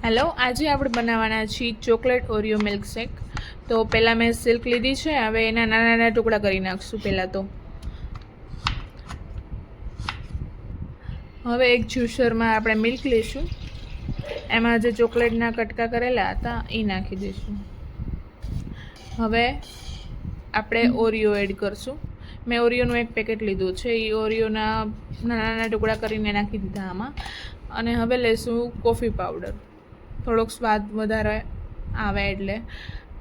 Hello, આજે આપણે બનાવવાના છીએ ચોકલેટ ઓરિયો મિલ્કશેક. તો પહેલાં મેં સિલ્ક લીધી છે, હવે એના નાના નાના ટુકડા કરી નાખશું પહેલાં તો. હવે એક જ્યુસરમાં આપણે મિલ્ક લઈશું. એમાં જે ચોકલેટના કટકા કરેલા હતા, એ નાખી દઈશું. હવે આપણે ઓરિયો એડ કરશું. મેં ઓરિયોનું એક પેકેટ લીધું છે, એ ઓરિયોના નાના નાના ટુકડા કરીને નાખી દીધા આમાં. અને હવે લઈશું કોફી પાવડર. થોડોક સ્વાદ વધારે આવે એટલે.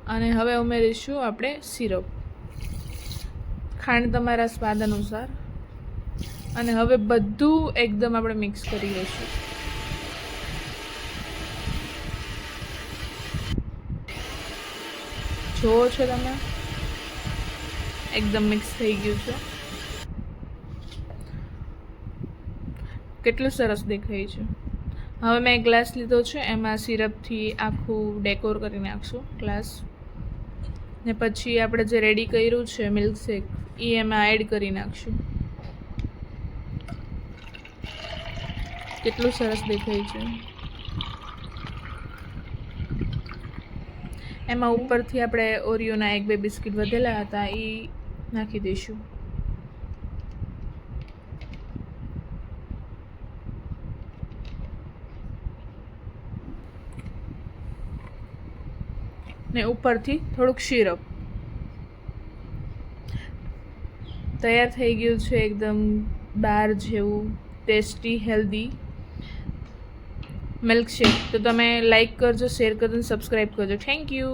અને હવે ઉમેરીશું આપણે સિરપ. ખાંડ તમારા સ્વાદ અનુસાર. અને હવે બધું એકદમ આપણે મિક્સ કરી લઈશું. જુઓ છો તમે? એકદમ મિક્સ થઈ ગયું છે. કેટલું સરસ દેખાય છે. હવે મેં ગ્લાસ લીધો છે, એમાં સિરપથી આખું ડેકોર કરી નાખશું ગ્લાસ. ને પછી આપણે જે રેડી કર્યું છે મિલ્કશેક એ એમાં એડ કરી નાખશું. કેટલું સરસ દેખાય છે. એમાં ઉપરથી આપણે ઓરિયોના એક બે બિસ્કિટ વધેલા હતા એ નાખી દઈશું. ને ઉપરથી થોડુંક શીરપ. તૈયાર થઈ ગયું છે એકદમ બાર જેવું, ટેસ્ટી, હેલ્ધી મિલ્કશેક તો તમે લાઈક કરજો શેર કરજો સબસ્ક્રાઈબ કરજો. Thank you